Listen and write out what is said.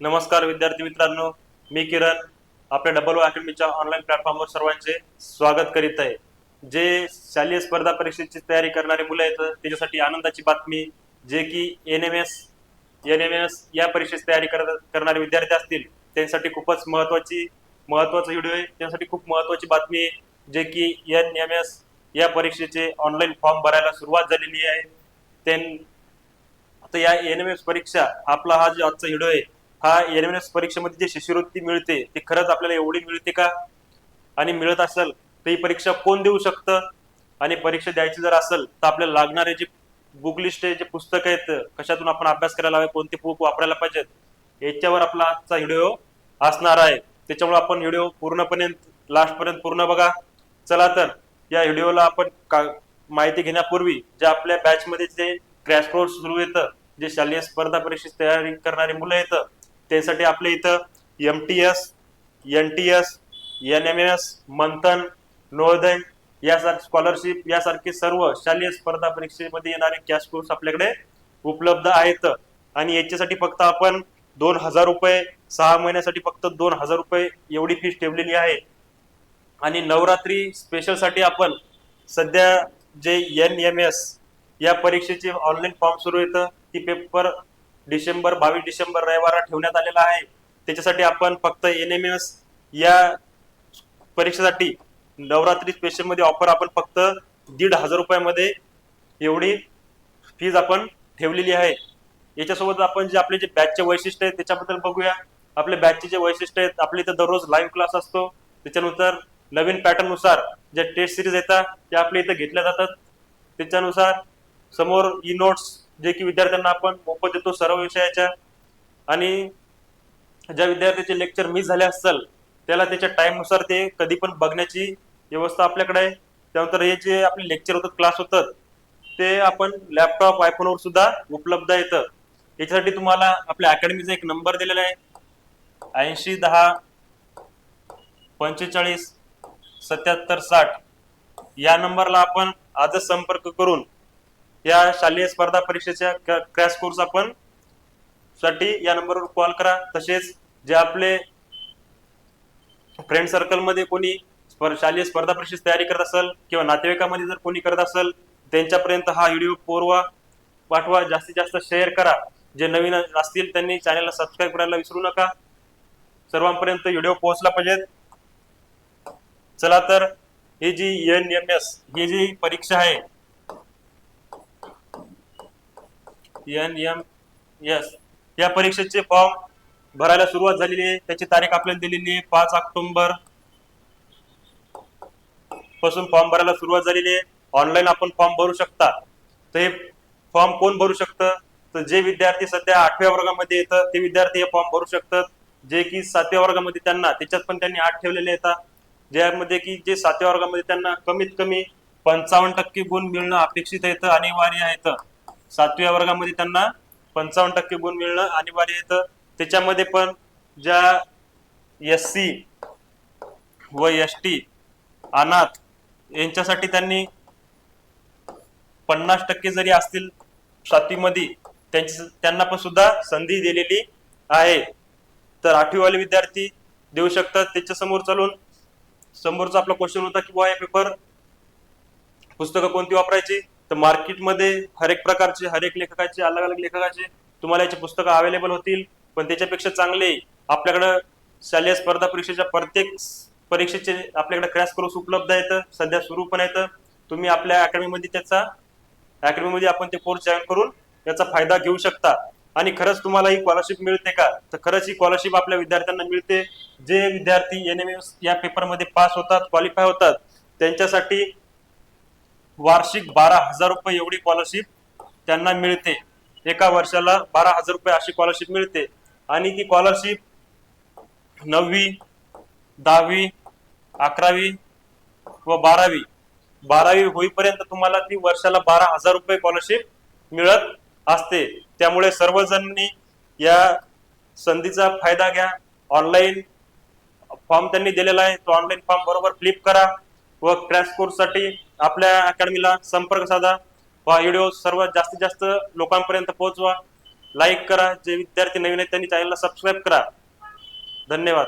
नमस्कार विद्यार्थी मित्रांनो मी किरण आपल्या डबल ओ अकॅडमीच्या ऑनलाईन प्लॅटफॉर्मवर सर्वांचे स्वागत करीत आहे. जे शालेय स्पर्धा परीक्षेची तयारी करणारे मुलं आहेत त्याच्यासाठी आनंदाची बातमी जे की N M S N M S या परीक्षेची तयारी करत करणारे विद्यार्थी असतील त्यांसाठी खूपच महत्वाची महत्त्वाचा व्हिडिओ आहे. त्यासाठी खूप महत्वाची बातमी आहे जे की एन एम एस या परीक्षेचे ऑनलाईन फॉर्म भरायला सुरुवात झालेली आहे. त्यां आता या एन एम एस परीक्षा आपला हा जो आजचा व्हिडिओ आहे हा एन एम एस परीक्षेमध्ये जी शिष्यवृत्ती मिळते ती खरंच आपल्याला एवढी मिळते का? आणि मिळत असेल तर ही परीक्षा कोण देऊ शकतं? आणि परीक्षा द्यायची जर असेल तर आपल्याला लागणारे जे बुक लिस्ट आहे जे पुस्तक आहेत कशातून आपण अभ्यास करायला हवे कोणते बुक वापरायला पाहिजेत याच्यावर आपला आजचा व्हिडिओ असणार आहे. त्याच्यामुळे आपण व्हिडिओ पूर्णपणे लास्ट पर्यंत पूर्ण बघा. चला तर या व्हिडिओला आपण का माहिती घेण्यापूर्वी जे आपल्या बॅच मध्ये जे क्रॅश कोर्स सुरू येतं जे शालेय स्पर्धा परीक्षेची तयारी करणारी मुलं येतं त्यासाठी आपल्या इथं M T S N T S N M S Manthan Navodaya यासारखे स्कॉलरशिप यासारखे सर्व शालेय स्पर्धा परीक्षेमध्ये येणारे कॅश कोर्स आपल्याकडे उपलब्ध आहेत. आणि याच्यासाठी फक्त आपण दोन हजार रुपये सहा महिन्यासाठी फक्त दोन हजार रुपये एवढी फीस ठेवलेली आहे. आणि नवरात्री स्पेशलसाठी आपण सध्या जे एन एम एस या परीक्षेचे ऑनलाईन फॉर्म सुरू येतं ती पेपर डिसेंबर बावीस डिसेंबर रविवार ठेवण्यात आलेला आहे. त्याच्यासाठी आपण फक्त एन एम एस या परीक्षेसाठी नवरात्री स्पेशलमध्ये ऑफर आपण फक्त दीड हजार रुपयामध्ये एवढी फीज आपण ठेवलेली आहे. याच्यासोबत आपण जे आपले जे बॅचचे वैशिष्ट्य आहेत त्याच्याबद्दल बघूया. आपल्या बॅचचे जे वैशिष्ट्य आहेत आपल्या इथं दररोज लाईव्ह क्लास असतो. त्याच्यानंतर नवीन पॅटर्ननुसार ज्या टेस्ट सिरीज येतात त्या आपल्या इथं घेतल्या जातात. त्याच्यानुसार समोर ई नोट्स जे की विद्यार्थ्यांना आपण मोफत देतो सर्व विषयाच्या. आणि ज्या विद्यार्थ्याचे लेक्चर मिस झाले असेल त्याला त्याच्या टाइमनुसार ते कधी पण बघण्याची व्यवस्था आपल्याकडे आहे. त्यानंतर हे जे आपले लेक्चर होतात क्लास होतात ते आपण लॅपटॉप आयफोनवर सुद्धा उपलब्ध येतं याच्यासाठी तुम्हाला आपल्या अकॅडमीचा एक नंबर दिलेला आहे. ऐंशी दहा पंचेचाळीस सत्याहत्तर साठ. या नंबरला आपण आजच संपर्क करून या शालेय स्पर्धा परीक्षेच्या क्रॅश कोर्स आपण साठी या नंबरवर कॉल करा. तसेच जे आपले फ्रेंड सर्कलमध्ये कोणी शालेय स्पर्धा परीक्षेची तयारी करत असेल किंवा नातेवाईकामध्ये जर कोणी करत असेल त्यांच्यापर्यंत हा व्हिडिओ पोरवा पाठवा. जास्तीत जास्त शेअर करा. जे नवीन असतील त्यांनी चॅनलला सबस्क्राईब करायला विसरू नका. सर्वांपर्यंत व्हिडिओ पोहोचला पाहिजेत. चला तर ही जी एन एम एस ही जी परीक्षा आहे एन एम एस या परीक्षेचे फॉर्म भरायला सुरुवात झालेली आहे. त्याची तारीख आपल्याला दिलेली आहे पाच ऑक्टोबरपासून फॉर्म भरायला सुरुवात झालेली आहे. ऑनलाईन आपण फॉर्म भरू शकता. तर हे फॉर्म कोण भरू शकतं? तर जे विद्यार्थी सध्या आठव्या वर्गामध्ये येतं ते विद्यार्थी हे फॉर्म भरू शकतात. जे की सातव्या वर्गामध्ये त्यांना त्याच्यात पण त्यांनी आठ ठेवलेले येतात ज्यामध्ये की जे सातव्या वर्गामध्ये त्यांना कमीत कमी पंचावन्न टक्के गुण मिळणं अपेक्षित येतं अनिवार्य येतं सातव्या वर्गामध्ये त्यांना पंचावन्न टक्के गुण मिळणं अनिवार्य येतं त्याच्यामध्ये पण ज्या एस सी व एस टी अनाथ यांच्यासाठी त्यांनी पन्नास टक्के जरी असतील सातवीमध्ये त्यांची त्यांना पण सुद्धा संधी दिलेली आहे. तर आठवीवाले विद्यार्थी देऊ शकतात. त्याच्यासमोर चालून समोरचा आपला क्वेश्चन होता की बुवा हे पेपर पुस्तकं कोणती वापरायची? तर मार्केटमध्ये हर एक प्रकारचे हर एक लेखकाचे अलग अलग लेखकाचे तुम्हाला याचे पुस्तकं अवेलेबल होतील. पण त्याच्यापेक्षा चांगले आपल्याकडं शालेय स्पर्धा परीक्षेच्या प्रत्येक परीक्षेचे आपल्याकडे क्रॅश कोर्स उपलब्ध आहेत. सध्या सुरू पण आहेत. तुम्ही आपल्या अकॅडमीमध्ये त्याचा अकॅडमीमध्ये आपण ते कोर्स जॉईन करून याचा फायदा घेऊ शकता. आणि खरंच तुम्हाला ही स्कॉलरशिप मिळते का? तर खरंच ही स्कॉलरशिप आपल्या विद्यार्थ्यांना मिळते. जे विद्यार्थी एन एम एस या पेपरमध्ये पास होतात क्वालिफाय होतात त्यांच्यासाठी वार्षिक बारा हजार रुपये एवढी स्कॉलरशिप त्यांना मिळते. एका वर्षाला बारा हजार रुपये अशी स्कॉलरशिप मिळते. आणि ती स्कॉलरशिप नववी दहावी अकरावी व बारावी बारावी होईपर्यंत तुम्हाला ती वर्षाला बारा हजार रुपये स्कॉलरशिप मिळत असते. त्यामुळे सर्वजणांनी या संधीचा फायदा घ्या. ऑनलाईन फॉर्म त्यांनी दिलेला आहे. तो ऑनलाईन फॉर्म बरोबर फ्लिप करा. व क्रॅश कोर्ससाठी आपल्या अकॅडमीला संपर्क साधा. व व्हिडिओ सर्वात जास्तीत जास्त लोकांपर्यंत पोहोचवा. लाईक करा. जे विद्यार्थी नवीन आहेत त्यांनी चॅनलला सबस्क्राईब करा. धन्यवाद.